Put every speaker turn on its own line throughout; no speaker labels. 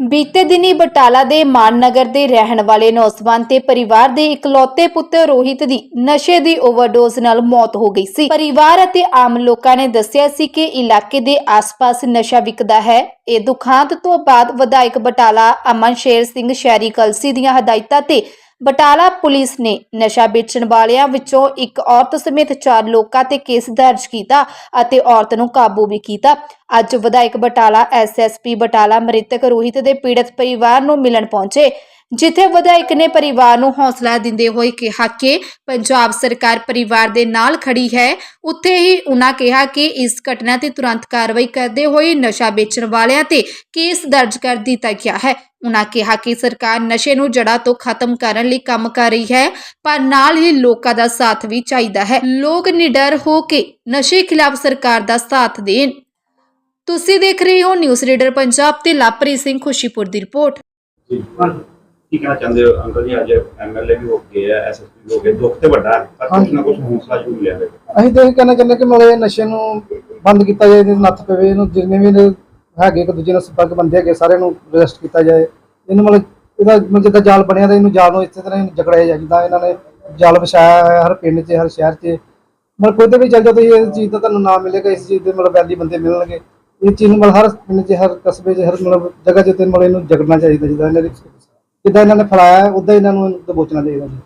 ਬੀਤੇ ਦਿਨੀ ਬਟਾਲਾ ਦੇ ਮਾਨਨਗਰ ਦੇ ਰਹਿਣ ਵਾਲੇ ਨੌਜਵਾਨ ਤੇ ਪਰਿਵਾਰ ਦੇ ਇਕਲੌਤੇ ਪੁੱਤਰ ਰੋਹਿਤ ਦੀ ਨਸ਼ੇ ਦੀ ਓਵਰਡੋਜ਼ ਨਾਲ ਮੌਤ ਹੋ ਗਈ ਸੀ। ਪਰਿਵਾਰ ਅਤੇ ਆਮ ਲੋਕਾਂ ਨੇ ਦੱਸਿਆ ਸੀ ਕਿ ਇਲਾਕੇ ਦੇ ਆਸ-ਪਾਸ ਨਸ਼ਾ ਵਿਕਦਾ ਹੈ। ਇਹ ਦੁਖਾਂਤ ਤੋਂ ਬਾਅਦ ਵਿਧਾਇਕ ਬਟਾਲਾ ਅਮਨ ਸ਼ੇਰ ਸਿੰਘ ਸ਼ਹਿਰੀ ਕਲਸੀ ਦੀਆਂ ਹਦਾਇਤਾਂ ਤੇ ਬਟਾਲਾ ਪੁਲਿਸ ਨੇ ਨਸ਼ਾ ਵੇਚਣ ਵਾਲਿਆਂ ਵਿੱਚੋਂ ਇੱਕ ਔਰਤ ਸਮੇਤ ਚਾਰ ਲੋਕਾਂ ਤੇ ਕੇਸ ਦਰਜ ਕੀਤਾ ਅਤੇ ਔਰਤ ਨੂੰ ਕਾਬੂ ਵੀ ਕੀਤਾ। ਅੱਜ ਵਿਧਾਇਕ ਬਟਾਲਾ ਐਸਐਸਪੀ ਬਟਾਲਾ, ਮ੍ਰਿਤਕ ਰੋਹਿਤ ਦੇ ਪੀੜਤ ਪਰਿਵਾਰ ਨੂੰ ਮਿਲਣ ਪਹੁੰਚੇ। ਜਿੱਥੇ ਵਿਧਾਇਕ ਨੇ ਪਰਿਵਾਰ ਨੂੰ ਹੌਸਲਾ ਦਿੰਦੇ ਹੋਏ ਕਿਹਾ ਕਿ ਪੰਜਾਬ ਸਰਕਾਰ ਪਰਿਵਾਰ ਦੇ ਨਾਲ ਖੜੀ ਹੈ, ਉੱਥੇ ਹੀ ਉਹਨਾਂ ਕਿਹਾ ਕਿ ਇਸ ਘਟਨਾ ਤੇ ਤੁਰੰਤ ਕਾਰਵਾਈ ਕਰਦੇ ਹੋਏ ਨਸ਼ਾ ਵੇਚਣ ਵਾਲਿਆਂ ਤੇ ਕੇਸ ਦਰਜ ਕਰ ਦਿੱਤਾ ਗਿਆ ਹੈ। ਉਹਨਾਂ ਕਿਹਾ ਕਿ ਸਰਕਾਰ ਨਸ਼ੇ ਨੂੰ ਜੜ੍ਹਾਂ ਤੋਂ ਖਤਮ ਕਰਨ ਲਈ ਕੰਮ ਕਰ ਰਹੀ ਹੈ, ਪਰ ਨਾਲ ਹੀ ਲੋਕਾਂ ਦਾ ਸਾਥ ਵੀ ਚਾਹੀਦਾ ਹੈ। ਲੋਕ ਨਿਡਰ ਹੋ ਕੇ ਨਸ਼ੇ ਖਿਲਾਫ ਸਰਕਾਰ ਦਾ ਸਾਥ ਦੇਣ। ਤੁਸੀਂ ਦੇਖ ਰਹੇ ਹੋ ਨਿਊਜ਼ ਰੀਡਰ ਪੰਜਾਬ ਤੇ ਲਾਪਰੀ ਸਿੰਘ ਖੁਸ਼ੀਪੁਰ ਦੀ ਰਿਪੋਰਟ।
ਕੀ ਕਹਿਣਾ ਚਾਹੁੰਦੇ ਹੋ? ਅੰਕਲ ਜੀ ਅੱਜ ਐਮਐਲਏ ਵੀ ਹੋ ਗਏ ਆ ਐਸਐਸਪੀ ਵੀ ਹੋ ਗਏ ਦੁੱਖ ਤੇ ਵੱਡਾ ਹੈ, ਪਰ ਕੁਝ ਨਾ ਕੁਝ ਹੌਸਲਾ ਜ਼ਰੂਰ ਮਿਲਿਆ ਹੈ
ਅਸੀਂ ਤਾਂ ਇਹ ਕਹਿਣਾ ਚਾਹੁੰਦੇ ਕਿ ਮਲੇ ਨਸ਼ੇ ਨੂੰ ਬੰਦ ਕੀਤਾ ਜਾਏ ਇਹਦੇ ਨੱਥ ਪਵੇ ਇਹਨੂੰ ਜਿੰਨੇ ਵੀ ਇਹਦੇ ਹੈਗੇ ਇੱਕ ਦੂਜੇ ਨਾਲ ਸੰਪਰਕ ਬੰਦੇ ਹੈਗੇ ਸਾਰਿਆਂ ਨੂੰ ਅਰੈਸਟ ਕੀਤਾ ਜਾਏ। ਇਹਨੂੰ ਮਤਲਬ ਇਹਦਾ ਮਤਲਬ ਜਿੱਦਾਂ ਜਾਲ ਬਣਿਆ ਤਾਂ ਇਹਨੂੰ ਜਾਲ ਨੂੰ ਇਸੇ ਤਰ੍ਹਾਂ ਜਕੜਿਆ ਜਾਏ ਜਿੱਦਾਂ ਇਹਨਾਂ ਨੇ ਜਾਲ ਵਿਛਾਇਆ ਹੋਇਆ ਹਰ ਪਿੰਡ 'ਚ ਹਰ ਸ਼ਹਿਰ 'ਚ। ਮਤਲਬ ਕੋਈ ਤੇ ਵੀ ਚੱਲ ਜਾ ਤੁਸੀਂ ਇਸ ਚੀਜ਼ ਦਾ ਤੁਹਾਨੂੰ ਨਾਮ ਮਿਲੇਗਾ ਇਸ ਚੀਜ਼ ਦੇ ਮਤਲਬ ਵੈਲੀ ਬੰਦੇ ਮਿਲਣਗੇ। ਇਹ ਚੀਜ਼ ਨੂੰ ਮਤਲਬ ਹਰ ਪਿੰਡ 'ਚ ਹਰ ਕਸਬੇ 'ਚ ਹਰ ਮਤਲਬ ਜਗ੍ਹਾ 'ਚ ਤੇ ਮਤਲਬ ਇਹਨੂੰ ਜਗੜਨਾ ਚਾਹੀਦਾ ਜਿੱਦਾਂ ਇਹਨਾਂ ਦੀ ਜਿੱਦਾਂ ਇਹਨਾਂ ਨੇ ਫੜਾਇਆ ਉਦਾਂ ਇਹਨਾਂ ਨੂੰ ਦਬੋਚਣਾ ਚਾਹੀਦਾ ਜੀ।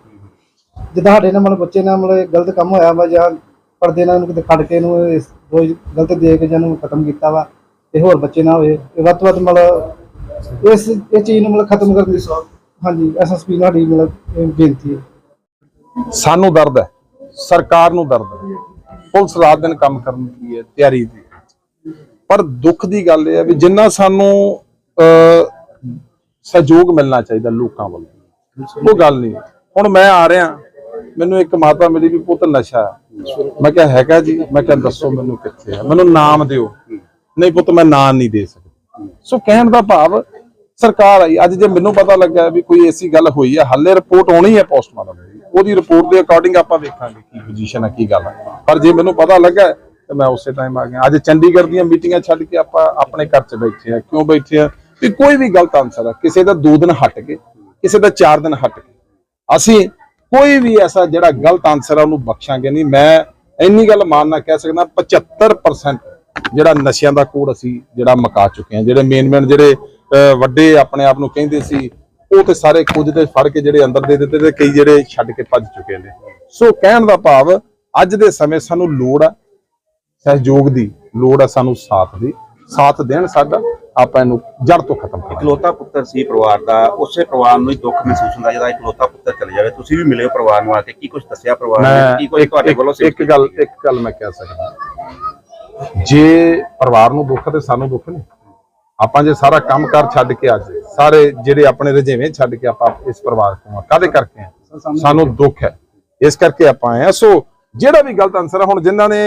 ਜਿੱਦਾਂ ਸਾਡੇ ਨਾਲ ਮਤਲਬ ਬੱਚੇ ਨਾਲ ਮਤਲਬ ਗਲਤ ਕੰਮ ਹੋਇਆ ਵਾ ਜਾਂ ਪਰਦੇ ਨਾਲ ਇਹਨੂੰ ਕਿਤੇ ਖੜ ਕੇ ਇਹਨੂੰ ਇਸ ਰੋਜ਼ ਗਲਤ ਦੇ ਕੇ ਜਾਂ ਖਤਮ ਕੀਤਾ ਵਾ ਤੇ ਹੋਰ ਬੱਚੇ ਨਾ ਹੋਏ ਇਹ ਵੱਧ ਤੋਂ ਵੱਧ ਮਤਲਬ ਇਸ ਇਹ ਚੀਜ਼ ਨੂੰ ਮਤਲਬ ਖਤਮ ਕਰਨ ਦੀ ਹਾਂਜੀ ਐਸਐਸਪੀ ਨਾਲ ਸਾਡੀ ਮਤਲਬ ਬੇਨਤੀ ਹੈ।
ਸਾਨੂੰ ਦਰਦ ਹੈ ਸਰਕਾਰ ਨੂੰ ਦਰਦ ਹੈ। ਪੁਲਿਸ ਰਾਤ ਦਿਨ ਕੰਮ ਕਰਨ ਦੀ ਹੈ ਤਿਆਰੀ ਦੀ। ਪਰ ਦੁੱਖ ਦੀ ਗੱਲ ਇਹ ਹੈ ਵੀ ਜਿੰਨਾ ਸਾਨੂੰ ਅਹ, ਸਹਿਯੋਗ ਮਿਲਣਾ ਚਾਹੀਦਾ ਲੋਕਾਂ ਵੱਲੋਂ। ਉਹ ਗੱਲ ਨਹੀਂ। ਹੁਣ ਮੈਂ ਆ ਰਿਹਾ ਮੈਨੂੰ ਇੱਕ ਮਾਤਾ ਮਿਲੀ ਵੀ ਪੁੱਤ ਨਸ਼ਾ। ਮੈਂ ਕਿਹਾ ਹੈਗਾ ਜੀ। ਮੈਂ ਕਿਹਾ ਦੱਸੋ ਮੈਨੂੰ ਕਿੱਥੇ ਹੈ ਮੈਨੂੰ ਨਾਮ ਦਿਓ। ਨਹੀਂ ਪੁੱਤ ਮੈਂ ਨਾਮ ਨਹੀਂ ਦੇ ਸਕਦਾ। ਸੋ ਕਹਿਣ ਦਾ ਭਾਵ ਸਰਕਾਰ ਆਈ। ਅੱਜ ਜੇ ਮੈਨੂੰ ਪਤਾ ਲੱਗਾ ਵੀ ਕੋਈ ਐਸੀ ਗੱਲ ਹੋਈ ਹੈ ਹੱਲੇ ਰਿਪੋਰਟ ਆਉਣੀ ਹੈ ਪੋਸਟਮਾਰਟਮ ਦੀ। ਉਹਦੀ ਰਿਪੋਰਟ ਦੇ ਅਕੋਰਡਿੰਗ ਆਪਾਂ ਵੇਖਾਂਗੇ ਕੀ ਪੋਜੀਸ਼ਨ ਹੈ ਕੀ ਗੱਲ ਹੈ ਪਰ ਜੇ ਮੈਨੂੰ ਪਤਾ ਲੱਗਾ ਤੇ ਮੈਂ ਉਸੇ ਟਾਈਮ ਆ ਗਿਆ। ਅੱਜ ਚੰਡੀਗੜ੍ਹ ਦੀਆਂ ਮੀਟਿੰਗਾਂ ਛੱਡ ਕੇ ਆਪਾਂ ਆਪਣੇ ਘਰ 'ਚ ਬੈਠੇ ਆ। ਕਿਉਂ ਬੈਠੇ ਆ? ਵੀ ਕੋਈ ਵੀ ਗਲਤ ਆਨਸਰ ਆ ਕਿਸੇ ਦਾ 2 ਦਿਨ ਹਟ ਕੇ ਕਿਸੇ ਦਾ 4 ਦਿਨ ਹਟ ਕੇ ਅਸੀਂ ਕੋਈ ਵੀ ਐਸਾ ਜਿਹੜਾ ਗਲਤ ਆਨਸਰ ਆ ਉਹਨੂੰ ਬਖਸ਼ਾਂਗੇ ਨਹੀਂ। ਮੈਂ ਇੰਨੀ ਗੱਲ ਮਾਨਣਾ ਕਹਿ ਸਕਦਾ 75% ਜਿਹੜਾ ਨਸ਼ਿਆਂ ਦਾ ਕੋੜ ਅਸੀਂ ਜਿਹੜਾ ਮਕਾ ਚੁੱਕੇ ਹਾਂ ਜਿਹੜੇ ਮੇਨ ਮੇਨ ਜਿਹੜੇ ਅਹ, ਵੱਡੇ ਆਪਣੇ ਆਪ ਨੂੰ ਕਹਿੰਦੇ ਸੀ ਉਹ ਤੇ ਸਾਰੇ ਕੁਝ ਤੇ ਫੜ ਕੇ ਜਿਹੜੇ ਅੰਦਰ ਦੇ ਦਿੱਤੇ ਤੇ ਕਈ ਜਿਹੜੇ ਛੱਡ ਕੇ ਭੱਜ ਚੁੱਕੇ ਨੇ। ਸੋ ਕਹਿਣ ਦਾ ਭਾਵ ਅੱਜ ਦੇ ਸਮੇਂ ਸਾਨੂੰ ਲੋੜ ਆ ਸਹਿਯੋਗ ਦੀ ਲੋੜ ਆ ਸਾਨੂੰ ਸਾਥ ਦੀ ਸਾਥ ਦੇਣ ਸਾਡਾ। ਆਪਾਂ ਇਹਨੂੰ ਜੜ ਤੋਂ ਖਤਮ ਕਰਾਂਗੇ।
ਇਕਲੌਤਾ ਪੁੱਤਰ ਸੀ ਪਰਿਵਾਰ ਦਾ ਉਸੇ ਪਰਿਵਾਰ ਨੂੰ ਹੀ ਦੁੱਖ ਮਹਿਸੂਸ ਹੁੰਦਾ ਜਿਹਦਾ ਇਕਲੌਤਾ ਪੁੱਤਰ ਚਲੇ ਜਾਵੇ। ਤੁਸੀਂ ਵੀ ਮਿਲੇ ਹੋ ਪਰਿਵਾਰ ਨੂੰ ਆ ਕੇ ਕੀ ਕੁਝ ਦੱਸਿਆ ਪਰਿਵਾਰ ਨੇ? ਕੀ ਕੋਈ ਤੁਹਾਡੇ ਵੱਲੋਂ
ਇੱਕ- ਇੱਕ ਗੱਲ ਇੱਕ ਗੱਲ ਮੈਂ ਕਹਿ ਸਕਦਾ ਜੇ ਪਰਿਵਾਰ ਨੂੰ ਦੁੱਖ ਤੇ ਸਾਨੂੰ ਦੁੱਖ ਨਹੀਂ ਆਪਾਂ ਜੇ ਸਾਰਾ ਕੰਮਕਾਰ ਛੱਡ ਕੇ ਅੱਜ ਸਾਰੇ ਜਿਹੜੇ ਆਪਣੇ ਰਜੇਵੇਂ ਛੱਡ ਕੇ ਆਪਾਂ ਇਸ ਪਰਿਵਾਰ ਤੋਂ ਆ ਕਾਦੇ ਕਰਕੇ ਆ? ਸਾਨੂੰ ਦੁੱਖ ਹੈ। ਇਸ ਕਰਕੇ ਆਪਾਂ ਆਏ ਆ ਸੋ ਜਿਹੜਾ ਵੀ ਗਲਤ ਆਨਸਰ ਹੁਣ ਜਿਨ੍ਹਾਂ ਨੇ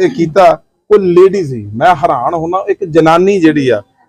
ਇਹ ਕੀਤਾ ਉਹ ਲੇਡੀ ਸੀ ਮੈਂ ਹੈਰਾਨ ਹੁਣਾ ਇੱਕ ਜਨਾਨੀ ਜਿਹੜੀ ਆ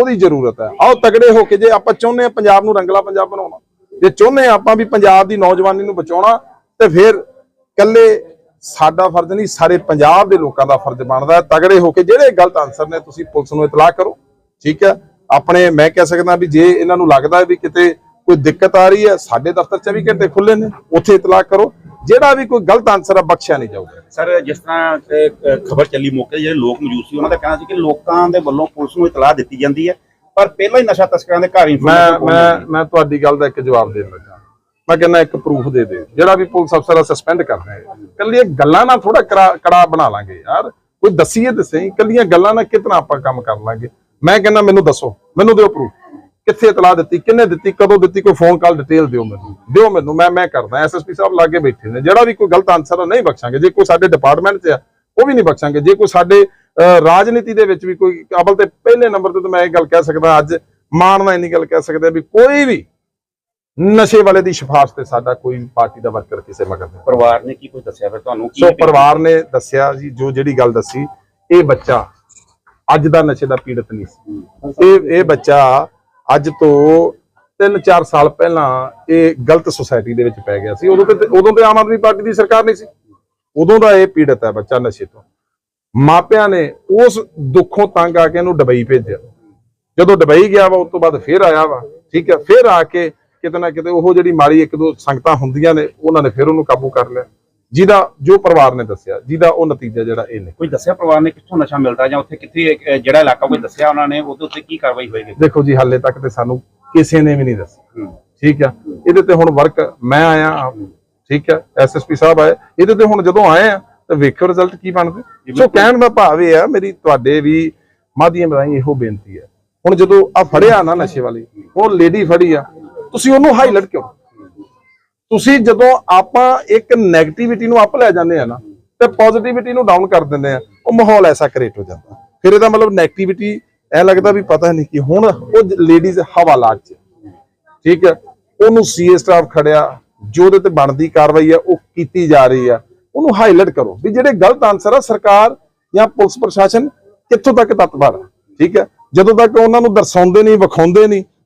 ਉਹਦੀ ਜ਼ਰੂਰਤ ਹੈ। ਆਓ ਤਗੜੇ ਹੋ ਕੇ ਜੇ ਆਪਾਂ ਚਾਹੁੰਦੇ ਆ ਪੰਜਾਬ ਨੂੰ ਰੰਗਲਾ ਪੰਜਾਬ ਬਣਾਉਣਾ, ਜੇ ਚਾਹੁੰਦੇ ਆ ਆਪਾਂ ਵੀ ਪੰਜਾਬ ਦੀ ਨੌਜਵਾਨੀ ਨੂੰ ਬਚਾਉਣਾ, ਤੇ ਫਿਰ ਕੱਲੇ ਸਾਡਾ ਫਰਜ਼ ਨਹੀਂ, ਸਾਰੇ ਪੰਜਾਬ ਦੇ ਲੋਕਾਂ ਦਾ ਫਰਜ਼ ਬਣਦਾ ਹੈ। ਤਗੜੇ ਹੋ ਕੇ ਜਿਹੜੇ ਗਲਤ ਆਨਸਰ ਨੇ ਤੁਸੀਂ ਪੁਲਿਸ ਨੂੰ ਇਤਲਾਹ ਕਰੋ, ਠੀਕ ਹੈ? ਆਪਣੇ ਮੈਂ ਕਹਿ ਸਕਦਾ ਵੀ ਜੇ ਇਹਨਾਂ ਨੂੰ ਲੱਗਦਾ ਵੀ ਕਿਤੇ ਕੋਈ ਦਿੱਕਤ ਆ ਰਹੀ ਹੈ, ਸਾਡੇ ਦਫ਼ਤਰ 24 ਘੰਟੇ ਖੁੱਲੇ ਨੇ, ਉੱਥੇ ਇਤਲਾਹ ਕਰੋ। ਜਿਹੜਾ ਵੀ ਕੋਈ ਗਲਤ ਆਨਸਰ ਆ ਬਖਸ਼ਿਆ ਨਹੀਂ ਜਾਊਗਾ।
ਸਰ ਜਿਸ ਤਰ੍ਹਾਂ ਖਬਰ ਚੱਲੀ ਮੌਕੇ ਜਿਹੜੇ ਲੋਕ ਮੌਜੂਦ ਸੀ ਉਹਨਾਂ ਦਾ ਕਹਿਣਾ ਸੀ ਕਿ ਲੋਕਾਂ ਦੇ ਵੱਲੋਂ ਪੁਲਿਸ ਨੂੰ ਇਤਲਾਹ ਦਿੱਤੀ ਜਾਂਦੀ ਹੈ। ਪਰ ਪਹਿਲਾਂ ਹੀ ਨਸ਼ਾ ਤਸਕਰਾਂ ਦੇ ਘਰ
ਮੈਂ
ਪਹੁੰਚ
ਮੈਂ
ਹੈ।
ਮੈਂ ਤੁਹਾਡੀ ਗੱਲ ਦਾ ਇੱਕ ਜਵਾਬ ਦੇਣ ਲੱਗਾ। ਮੈਂ ਕਹਿੰਦਾ ਇੱਕ ਪ੍ਰੂਫ ਦੇ ਦੇ ਜਿਹੜਾ ਵੀ ਪੁਲਿਸ ਅਫਸਰ ਆ ਸਸਪੈਂਡ ਕਰਨਾ ਹੈ। ਕੱਲੀਆਂ ਗੱਲਾਂ ਨਾਲ ਥੋੜਾ ਕੜਾ ਬਣਾ ਲਾਂਗੇ ਯਾਰ। ਕੋਈ ਦਸੀਏ ਤੇ ਸਹੀ ਕੱਲੀਆਂ ਗੱਲਾਂ ਨਾਲ ਕਿਤਨਾ ਆਪਾਂ ਕੰਮ ਕਰ ਲਾਂਗੇ? ਮੈਂ ਕਹਿੰਦਾ ਮੈਨੂੰ ਦੱਸੋ ਮੈਨੂੰ ਦਿਓ ਪ੍ਰੂਫ ਕਿੱਥੇ ਇਤਲਾਹ ਦਿੱਤੀ ਕਿੰਨੇ ਦਿੱਤੀ ਕਦੋਂ ਦਿੱਤੀ ਕੋਈ ਫੋਨ ਕਾਲ ਡਿਟੇਲ ਦਿਓ ਮੈਨੂੰ। ਦਿਓ ਮੈਨੂੰ ਮੈਂ ਮੈਂ ਕਰਦਾ ਐਸਐਸਪੀ ਸਾਹਿਬ ਲਾਗੇ ਬੈਠੇ ਨੇ। ਜਿਹੜਾ ਵੀ ਕੋਈ ਗਲਤ ਆਨਸਰ ਆ ਨਹੀਂ ਬਖਸ਼ਾਂਗੇ। ਜੇ ਕੋਈ ਸਾਡੇ ਡਿਪਾਰਟਮੈਂਟ 'ਚ ਆ ਉਹ ਵੀ ਨਹੀਂ ਬਖਸ਼ਾਂਗੇ। ਜੇ ਕੋਈ ਸਾਡੇ ਰਾਜਨੀਤੀ ਦੇ ਵਿੱਚ ਵੀ ਕੋਈ ਅਵਲ ਤੇ ਪਹਿਲੇ ਨੰਬਰ ਤੇ ਮੈਂ ਇਹ ਗੱਲ ਕਹਿ ਸਕਦਾ ਅੱਜ ਮਾਣ ਨਾਲ ਇੰਨੀ ਗੱਲ ਕਹਿ ਸਕਦੇ ਵੀ ਕੋਈ ਵੀ ਨਸ਼ੇ ਵਾਲੇ ਦੀ ਸਿਫਾਰਿਸ਼ ਤੇ ਸਾਡਾ ਕੋਈ ਪਾਰਟੀ ਦਾ ਵਰਕਰ ਕਿਸੇ ਮਗਰ ਨਹੀਂ।
ਪਰਿਵਾਰ ਨੇ ਕੀ ਕੁਝ ਦੱਸਿਆ ਫਿਰ ਤੁਹਾਨੂੰ? ਕੀ
ਸੋ ਪਰਿਵਾਰ ਨੇ ਦੱਸਿਆ ਜੀ ਜੋ ਜਿਹੜੀ ਗੱਲ ਦੱਸੀ ਇਹ ਬੱਚਾ ਅੱਜ ਦਾ ਨਸ਼ੇ ਦਾ ਪੀੜਤ ਨਹੀਂ ਸੀ। ਇਹ ਇਹ ਬੱਚਾ ਅੱਜ ਤੋਂ 3-4 ਸਾਲ ਪਹਿਲਾਂ ਇਹ ਗਲਤ ਸੁਸਾਇਟੀ ਦੇ ਵਿੱਚ ਪੈ ਗਿਆ ਸੀ। ਉਦੋਂ ਤੇ ਉਦੋਂ ਤੇ ਆਮ ਆਦਮੀ ਪਾਰਟੀ ਦੀ ਸਰਕਾਰ ਨਹੀਂ ਸੀ। ਉਦੋਂ ਦਾ ਇਹ ਪੀੜਤ ਹੈ ਬੱਚਾ ਨਸ਼ੇ ਤੋਂ। ਮਾਪਿਆਂ ਨੇ ਉਸ ਦੁੱਖੋਂ ਤੰਗ ਆ ਕੇ ਇਹਨੂੰ ਡਬਈ ਭੇਜਿਆ। ਜਦੋਂ ਡਬਈ ਗਿਆ ਵਾ, ਉਸ ਤੋਂ ਬਾਅਦ ਫੇਰ ਆਇਆ ਵਾ। ਠੀਕ ਹੈ, ਫੇਰ ਆ ਕੇ ਕਿਤੇ ਨਾ ਕਿਤੇ ਉਹ ਜਿਹੜੀ ਮਾੜੀ ਇੱਕ ਦੋ ਸੰਗਤਾਂ ਹੁੰਦੀਆਂ ਨੇ, ਉਹਨਾਂ ਨੇ ਫਿਰ ਉਹਨੂੰ ਕਾਬੂ ਕਰ ਲਿਆ। ਜਿਹਦਾ ਜੋ ਪਰਿਵਾਰ ਨੇ ਦੱਸਿਆ ਜਿਹਦਾ ਉਹ ਨਤੀਜਾ ਜਿਹੜਾ ਇਹ ਨੇ
ਕੋਈ ਦੱਸਿਆ ਪਰਿਵਾਰ ਨੇ ਕਿੱਥੋਂ ਨਸ਼ਾ ਮਿਲਦਾ ਜਾਂ ਉੱਥੇ ਕਿੱਥੇ ਅਹ, ਜਿਹੜਾ ਇਲਾਕਾ ਕੋਈ ਦੱਸਿਆ ਉਹਨਾਂ ਨੇ ਉਹਦੇ ਉੱਤੇ ਕੀ ਕਾਰਵਾਈ ਹੋਏਗੀ?
ਦੇਖੋ ਜੀ ਹਾਲੇ ਤੱਕ ਤੇ ਸਾਨੂੰ ਕਿਸੇ ਨੇ ਵੀ ਨਹੀਂ ਦੱਸਿਆ।
ਹੂੰ।
ਠੀਕ ਆ? ਇਹਦੇ ਤੇ ਹੁਣ ਵਰਕ ਮੈਂ ਆਇਆ ਠੀਕ ਆ? ਐਸਐਸਪੀ ਸਾਹਿਬ ਆਏ। ਇਹਦੇ ਤੇ ਹੁਣ ਜਦੋਂ ਆਏ ਆ ਤਾਂ ਵੇਖੋ ਰਿਜ਼ਲਟ ਕੀ ਬਣਦੇ। ਸੋ ਕਹਿਣ ਦਾ ਭਾਵ ਇਹ ਆ ਮੇਰੀ ਤੁਹਾਡੇ ਵੀ ਮਾਧਿਅਮ ਰਾਹੀਂ ਇਹੋ ਬੇਨਤੀ ਹੈ। ਹੁਣ ਜਦੋਂ ਆ ਫੜਿਆ ਨਾ ਨਸ਼ੇ ਵਾਲੀ ਉਹ ਲੇਡੀ ਫੜੀ ਆ ਤੁਸੀਂ ਉਹਨੂੰ ਹਾਈਲਾਈਟ ਕਿਉਂ? ਤੁਸੀਂ ਜਦੋਂ ਆਪਾਂ ਇੱਕ 네ਗੇਟਿਵਿਟੀ ਨੂੰ ਅਪ ਲੈ ਜਾਂਦੇ ਆ ਨਾ, ਤੇ ਪੋਜ਼ਿਟਿਵਿਟੀ ਨੂੰ ਡਾਊਨ ਕਰ ਦਿੰਦੇ ਆ, ਉਹ ਮਾਹੌਲ ਐਸਾ ਕ੍ਰੀਏਟ ਹੋ ਜਾਂਦਾ। ਫਿਰ ਇਹਦਾ ਮਤਲਬ 네ਗੇਟਿਵਿਟੀ ਐ ਲੱਗਦਾ ਵੀ ਪਤਾ ਨਹੀਂ ਕਿ ਹੁਣ ਉਹ ਲੇਡੀਜ਼ ਹਵਾ ਲਾਗ ਚ ਠੀਕ ਹੈ? ਉਹਨੂੰ ਸੀਏ ਸਟਾਫ ਖੜਿਆ, ਜੋ ਉਹਦੇ ਤੇ ਬਣਦੀ ਕਾਰਵਾਈ ਆ, ਉਹ ਕੀਤੀ ਜਾ ਰਹੀ ਆ। ਉਹਨੂੰ ਹਾਈਲਾਈਟ ਕਰੋ ਵੀ ਜਿਹੜੇ ਗਲਤ ਆਨਸਰ ਆ, ਸਰਕਾਰ ਜਾਂ ਪੁਲਿਸ ਪ੍ਰਸ਼ਾਸਨ ਕਿੱਥੋਂ ਤੱਕ ਤਤਪਰ ਆ? ਠੀਕ ਹੈ? ਜਦੋਂ ਤੱਕ ਉਹਨਾਂ ਨੂੰ ਦਰਸਾਉਂਦੇ ਨਹੀਂ ਵਿਖਾਉਂਦੇ ਨਹੀਂ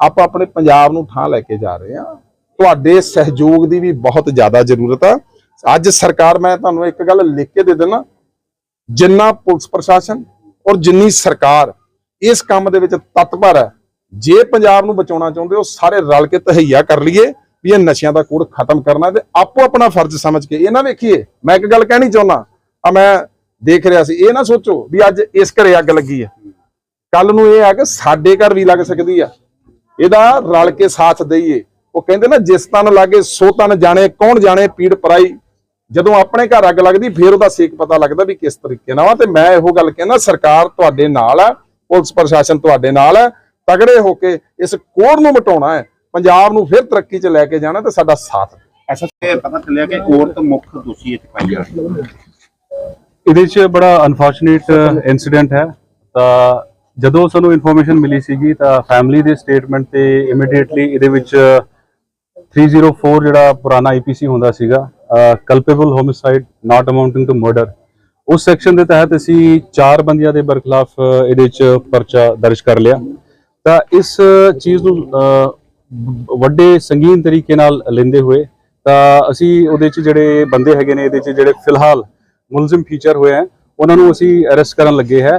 ਆਪਾਂ ਆਪਣੇ ਪੰਜਾਬ ਨੂੰ ਠਾਂ ਲੈ ਕੇ ਜਾ ਰਹੇ ਹਾਂ। ਤੁਹਾਡੇ ਸਹਿਯੋਗ ਦੀ ਵੀ ਬਹੁਤ ਜ਼ਿਆਦਾ ਜ਼ਰੂਰਤ ਆ। ਅੱਜ ਸਰਕਾਰ, ਮੈਂ ਤੁਹਾਨੂੰ ਇੱਕ ਗੱਲ ਲਿਖ ਕੇ ਦੇ ਦੇਣਾ ਜਿੰਨਾ ਪੁਲਿਸ ਪ੍ਰਸ਼ਾਸਨ ਔਰ ਜਿੰਨੀ ਸਰਕਾਰ ਇਸ ਕੰਮ ਦੇ ਵਿੱਚ ਤਤਪਰ ਹੈ, ਜੇ ਪੰਜਾਬ ਨੂੰ ਬਚਾਉਣਾ ਚਾਹੁੰਦੇ ਹੋ, ਸਾਰੇ ਰਲ ਕੇ ਤਹਈਆ ਕਰ ਲਈਏ ਵੀ ਇਹ ਨਸ਼ਿਆਂ ਦਾ ਕੋੜ ਖਤਮ ਕਰਨਾ ਤੇ ਆਪੋ ਆਪਣਾ ਫਰਜ਼ ਸਮਝ ਕੇ ਇਹ ਨਾ ਵੇਖੀਏ। ਮੈਂ ਇੱਕ ਗੱਲ ਕਹਿਣੀ ਚਾਹੁੰਦਾ, ਆ ਮੈਂ ਦੇਖ ਰਿਹਾ ਸੀ, ਇਹ ਨਾ ਸੋਚੋ ਵੀ ਅੱਜ ਇਸ ਘਰੇ ਅੱਗ ਲੱਗੀ ਹੈ। ਕੱਲ ਨੂੰ ਇਹ ਆ ਕਿ ਸਾਡੇ ਘਰ ਵੀ ਲੱਗ ਸਕਦੀ ਆ। ਇਹਦਾ ਰਲ ਕੇ ਸਾਥ ਦਈਏ। ਉਹ ਕਹਿੰਦੇ ਨਾ ਜਿਸ ਤਨ ਲਾਗੇ ਸੋ ਤਨ ਜਾਣੇ ਕੌਣ ਜਾਣੇ ਪੀੜ ਪਰਾਈ। ਜਦੋਂ ਆਪਣੇ ਘਰ ਅੱਗ ਲੱਗਦੀ ਫਿਰ ਉਹਦਾ ਸੇਕ ਪਤਾ ਲੱਗਦਾ ਵੀ ਕਿਸ ਤਰੀਕੇ ਨਾਲ ਆ। ਤੇ ਮੈਂ ਇਹੋ ਗੱਲ ਕਹਿੰਦਾ ਸਰਕਾਰ ਤੁਹਾਡੇ ਨਾਲ ਹੈ ਪੁਲਿਸ ਪ੍ਰਸ਼ਾਸਨ ਤੁਹਾਡੇ ਨਾਲ ਹੈ ਤਗੜੇ ਹੋ ਕੇ ਇਸ ਕੋੜ ਨੂੰ ਮਿਟਾਉਣਾ ਹੈ। ਪੰਜਾਬ ਨੂੰ ਫਿਰ ਤਰੱਕੀ 'ਚ ਲੈ ਕੇ ਜਾਣਾ ਤੇ ਸਾਡਾ ਸਾਥ।
ਐਸਾ ਪਤਾ ਚੱਲਿਆ ਕਿ ਔਰਤ ਮੁੱਖ ਦੋਸ਼ੀ ਇੱਥੇ ਪਾਈ ਜਾ ਰਹੀ ਹੈ।
ਇਹਦੇ 'ਚ ਬੜਾ ਅਨਫੋਰਚੂਨੇਟ ਇਨਸੀਡੈਂਟ ਹੈ। ਤਾਂ ਜਦੋਂ ਸਾਨੂੰ ਇਨਫੋਰਮੇਸ਼ਨ ਮਿਲੀ ਸੀਗੀ ਤਾਂ ਫੈਮਿਲੀ ਦੇ ਸਟੇਟਮੈਂਟ ਤੇ ਇਮੀਡੀਏਟਲੀ ਇਹਦੇ ਵਿੱਚ 304 ਜਿਹੜਾ ਪੁਰਾਣਾ ਆਈਪੀਸੀ ਹੁੰਦਾ ਸੀਗਾ culpable homicide not amounting to murder ਉਸ ਸੈਕਸ਼ਨ ਦੇ ਤਹਿਤ ਅਸੀਂ ਚਾਰ ਬੰਦਿਆਂ ਦੇ ਬਰਖਲਾਫ ਇਹਦੇ 'ਚ ਪਰਚਾ ਦਰਜ ਕਰ ਲਿਆ। ਤਾਂ ਇਸ ਚੀਜ਼ ਨੂੰ ਵੱਡੇ ਸੰਗੀਨ ਤਰੀਕੇ ਨਾਲ ਲੈਂਦੇ ਹੋਏ ਤਾਂ ਅਸੀਂ ਉਹਦੇ 'ਚ ਜਿਹੜੇ ਬੰਦੇ ਹੈਗੇ ਨੇ, ਇਹਦੇ 'ਚ ਜਿਹੜੇ ਫਿਲਹਾਲ ਮੁਲਜ਼ਮ ਫੀਚਰ ਹੋਏ ਹੈ, ਉਹਨਾਂ ਨੂੰ ਅਸੀਂ ਅਰੈਸਟ ਕਰਨ ਲੱਗੇ ਹੈ।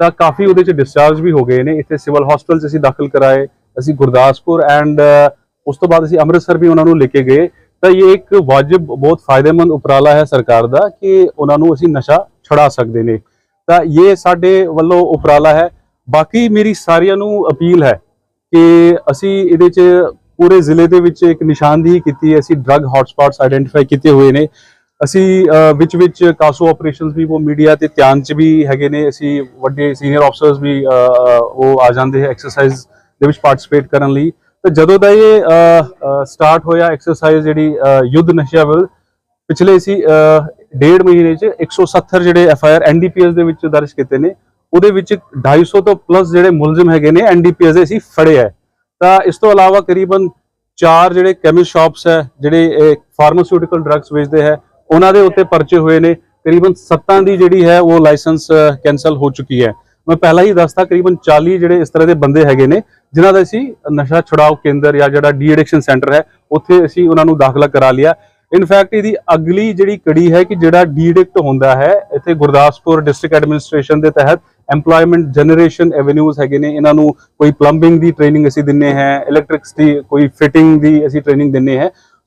ਤਾਂ ਕਾਫੀ ਉਹਦੇ ਚ ਡਿਸਚਾਰਜ ਵੀ ਹੋ ਗਏ ਨੇ। ਇੱਥੇ ਸਿਵਲ ਹਸਪੀਟਲ ਚ ਅਸੀਂ ਦਾਖਲ ਕਰਾਏ। ਅਸੀਂ ਗੁਰਦਾਸਪੁਰ ਐਂਡ ਉਸ ਤੋਂ ਬਾਅਦ ਅਸੀਂ ਅੰਮ੍ਰਿਤਸਰ ਵੀ ਉਹਨਾਂ ਨੂੰ ਲੈ ਕੇ ਗਏ। ਤਾਂ ਇਹ ਇੱਕ ਵਾਜਬ, ਬਹੁਤ ਫਾਇਦੇਮੰਦ ਉਪਰਾਲਾ ਹੈ ਸਰਕਾਰ ਦਾ ਕਿ ਉਹਨਾਂ ਨੂੰ ਅਸੀਂ ਨਸ਼ਾ ਛੁਡਾ ਸਕਦੇ ਨੇ। ਤਾਂ ਇਹ ਸਾਡੇ ਵੱਲੋਂ ਉਪਰਾਲਾ ਹੈ। ਬਾਕੀ ਮੇਰੀ ਸਾਰਿਆਂ ਨੂੰ ਅਪੀਲ ਹੈ ਕਿ ਅਸੀਂ ਇਹਦੇ ਚ ਪੂਰੇ ਜ਼ਿਲ੍ਹੇ ਦੇ ਵਿੱਚ ਇੱਕ ਨਿਸ਼ਾਨਦੇਹੀ ਕੀਤੀ ਹੈ। ਅਸੀਂ ਡਰੱਗ ਹੌਟਸਪੌਟਸ ਆਈਡੈਂਟੀਫਾਈ ਕੀਤੇ ਹੋਏ ਨੇ। ਅਸੀਂ ਵਿੱਚ ਵਿੱਚ ਕਾਸੋ ਆਪਰੇਸ਼ਨਸ ਵੀ, ਉਹ ਮੀਡੀਆ ਤੇ ਧਿਆਨ ਚ ਵੀ ਹੈਗੇ ਨੇ। ਅਸੀਂ ਵੱਡੇ ਸੀਨੀਅਰ ਆਫਸਰਸ ਵੀ ਉਹ ਆ ਜਾਂਦੇ ਹੈ ਐਕਸਰਸਾਈਜ਼ ਦੇ ਵਿੱਚ ਪਾਰਟਿਸਿਪੇਟ ਕਰਨ ਲਈ। ਤਾਂ ਜਦੋਂ ਦਾ ਇਹ ਸਟਾਰਟ ਹੋਇਆ ਐਕਸਰਸਾਈਜ਼ ਜਿਹੜੀ ਯੁੱਧ ਨਸ਼ਿਆਂ ਵਿਰੁੱਧ ਪਿਛਲੇ ਸੀ ਡੇਢ ਮਹੀਨੇ ਚ 170 ਜਿਹੜੇ ਐਫ ਆਈ ਆਰ ਐਨਡੀਪੀਐਸ ਦੇ ਵਿੱਚ ਦਰਜ ਕੀਤੇ ਨੇ, ਉਹਦੇ ਵਿੱਚ 250 ਤੋਂ ਪਲੱਸ ਜਿਹੜੇ ਮੁਲਜ਼ਮ ਹੈਗੇ ਨੇ ਐਨਡੀਪੀਐਸ ਦੇ ਅਸੀਂ ਫੜੇ ਹੈ। ਤਾਂ ਇਸ ਤੋਂ ਇਲਾਵਾ ਕਰੀਬਨ ਚਾਰ ਜਿਹੜੇ ਕੈਮਿਸਟ ਸ਼ਾਪਸ ਹੈ, ਜਿਹੜੇ ਫਾਰਮਾਸਿਊਟੀਕਲ ਡਰੱਗਸ ਵੇਚਦੇ ਹੈ ਉਹਨਾਂ ਦੇ ਉੱਤੇ ਪਰਚੇ ਹੋਏ ਨੇ। ਕਰੀਬਨ 7 ਦੀ ਜਿਹੜੀ ਹੈ ਉਹ ਲਾਇਸੈਂਸ ਕੈਨਸਲ ਹੋ ਚੁੱਕੀ ਹੈ। ਮੈਂ ਪਹਿਲਾਂ ਹੀ ਦੱਸਤਾ ਕਰੀਬਨ 40 ਜਿਹੜੇ ਇਸ ਤਰ੍ਹਾਂ ਦੇ ਬੰਦੇ ਹੈਗੇ ਨੇ, ਜਿਨ੍ਹਾਂ ਦਾ ਅਸੀਂ ਨਸ਼ਾ ਛੁਡਾਓ ਕੇਂਦਰ ਜਾਂ ਜਿਹੜਾ ਡੀ ਐਡਿਕਸ਼ਨ ਸੈਂਟਰ ਹੈ, ਉੱਥੇ ਅਸੀਂ ਉਹਨਾਂ ਨੂੰ ਦਾਖਲਾ ਕਰਾ ਲਿਆ। ਇਨਫੈਕਟ ਇਹਦੀ ਅਗਲੀ ਜਿਹੜੀ ਕੜੀ ਹੈ ਕਿ ਜਿਹੜਾ ਡੀਡਿਕਟ ਹੁੰਦਾ ਹੈ, ਇੱਥੇ ਗੁਰਦਾਸਪੁਰ ਡਿਸਟ੍ਰਿਕਟ ਐਡਮਿਨਿਸਟ੍ਰੇਸ਼ਨ ਦੇ ਤਹਿਤ EMPLOYMENT ਜਨਰੇਸ਼ਨ ਐਵੇਨਿਊਜ਼ ਹੈਗੇ ਨੇ। ਇਹਨਾਂ ਨੂੰ ਕੋਈ ਪਲੰਬਿੰਗ ਦੀ ਟ੍ਰੇਨਿੰਗ ਅਸੀਂ ਦਿੰਨੇ ਹੈ ਇਲੈਕਟ੍ਰਿਕਸਿਟੀ ਕੋਈ ਫਿਟਿੰਗ ਦੀ ਅਸੀਂ ਟ੍ਰੇਨਿੰਗ ਦਿੰਨੇ ਹੈ।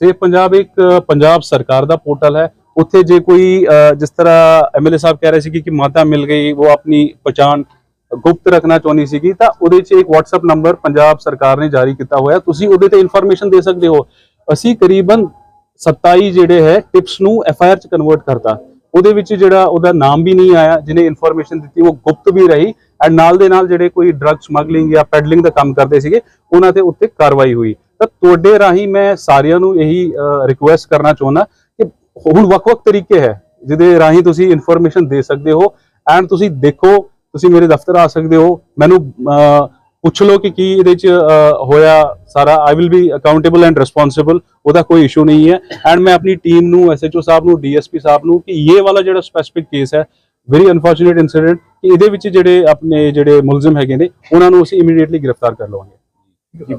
ਸੇਫ ਪੰਜਾਬ ਇੱਕ ਪੰਜਾਬ ਸਰਕਾਰ ਦਾ ਪੋਰਟਲ ਹੈ। ਉੱਥੇ ਜੇ ਕੋਈ ਜਿਸ ਤਰ੍ਹਾਂ ਐਮਐਲਏ ਸਾਹਿਬ ਕਹਿ ਰਹੇ ਸੀ ਕਿ ਮਾਤਾ ਮਿਲ ਗਈ, ਉਹ ਆਪਣੀ ਪਛਾਣ ਗੁਪਤ ਰੱਖਣਾ ਚਾਹੁੰਦੀ ਸੀਗੀ, ਤਾਂ ਉਹਦੇ 'ਚ ਇੱਕ WhatsApp ਨੰਬਰ ਪੰਜਾਬ ਸਰਕਾਰ ਨੇ ਜਾਰੀ ਕੀਤਾ ਹੋਇਆ ਤੁਸੀਂ ਉਹਦੇ ਤੇ ਇਨਫੋਰਮੇਸ਼ਨ ਦੇ ਸਕਦੇ ਹੋ। ਅਸੀਂ ਕਰੀਬਨ 27 ਜਿਹੜੇ ਹੈ ਟਿਪਸ ਨੂੰ ਐਫਆਈਆਰ ਚ ਕਨਵਰਟ ਕਰਤਾ। ਉਹਦੇ ਵਿੱਚ ਜਿਹੜਾ ਉਹਦਾ ਨਾਮ ਵੀ ਨਹੀਂ ਆਇਆ, ਜਿਹਨੇ ਇਨਫੋਰਮੇਸ਼ਨ ਦਿੱਤੀ, ਉਹ ਗੁਪਤ ਵੀ ਰਹੀ ਐਂਡ ਨਾਲ ਦੇ ਨਾਲ ਜਿਹੜੇ ਕੋਈ ਡਰੱਗ ਸਮਗਲਿੰਗ ਜਾਂ ਪੈਡਲਿੰਗ ਦਾ ਕੰਮ ਕਰਦੇ ਸੀਗੇ, ਉਹਨਾਂ ਤੇ ਉੱਤੇ ਕਾਰਵਾਈ ਹੋਈ। ਤਾਂ ਤੁਹਾਡੇ ਰਾਹੀਂ ਮੈਂ ਸਾਰਿਆਂ ਨੂੰ ਇਹੀ ਰਿਕੁਐਸਟ ਕਰਨਾ ਚਾਹੁੰਦਾ ਕਿ ਹੁਣ ਵੱਖ-ਵੱਖ ਤਰੀਕੇ ਹੈ ਜਿਹਦੇ ਰਾਹੀਂ ਤੁਸੀਂ ਇਨਫੋਰਮੇਸ਼ਨ ਦੇ ਸਕਦੇ ਹੋ ਐਂਡ ਤੁਸੀਂ ਦੇਖੋ, ਤੁਸੀਂ ਮੇਰੇ ਦਫ਼ਤਰ ਆ ਸਕਦੇ ਹੋ, ਮੈਨੂੰ ਪੁੱਛ ਲਓ ਕਿ ਕੀ ਇਹਦੇ ਚ ਹੋਇਆ ਸਾਰਾ I will be accountable and responsible ਉਹਦਾ ਕੋਈ ਇਸ਼ੂ ਨਹੀਂ ਹੈ ਐਂਡ ਮੈਂ ਆਪਣੀ ਟੀਮ ਨੂੰ ਐਸਐਚਓ ਸਾਹਿਬ ਨੂੰ ਡੀਐਸਪੀ ਸਾਹਿਬ ਨੂੰ ਕਿ ਇਹ ਵਾਲਾ ਜਿਹੜਾ ਸਪੈਸਿਫਿਕ ਕੇਸ ਹੈ ਵੈਰੀ ਅਨਫੋਰਚੂਨੇਟ ਇਨਸੀਡੈਂਟ ਕਿ ਇਹਦੇ ਵਿੱਚ ਜਿਹੜੇ ਆਪਣੇ ਜਿਹੜੇ ਮੁਲਜ਼ਮ ਹੈਗੇ ਨੇ, ਉਹਨਾਂ ਨੂੰ ਅਸੀਂ ਇਮੀਡੀਏਟਲੀ ਗ੍ਰਿਫਤਾਰ ਕਰ ਲਵਾਂਗੇ।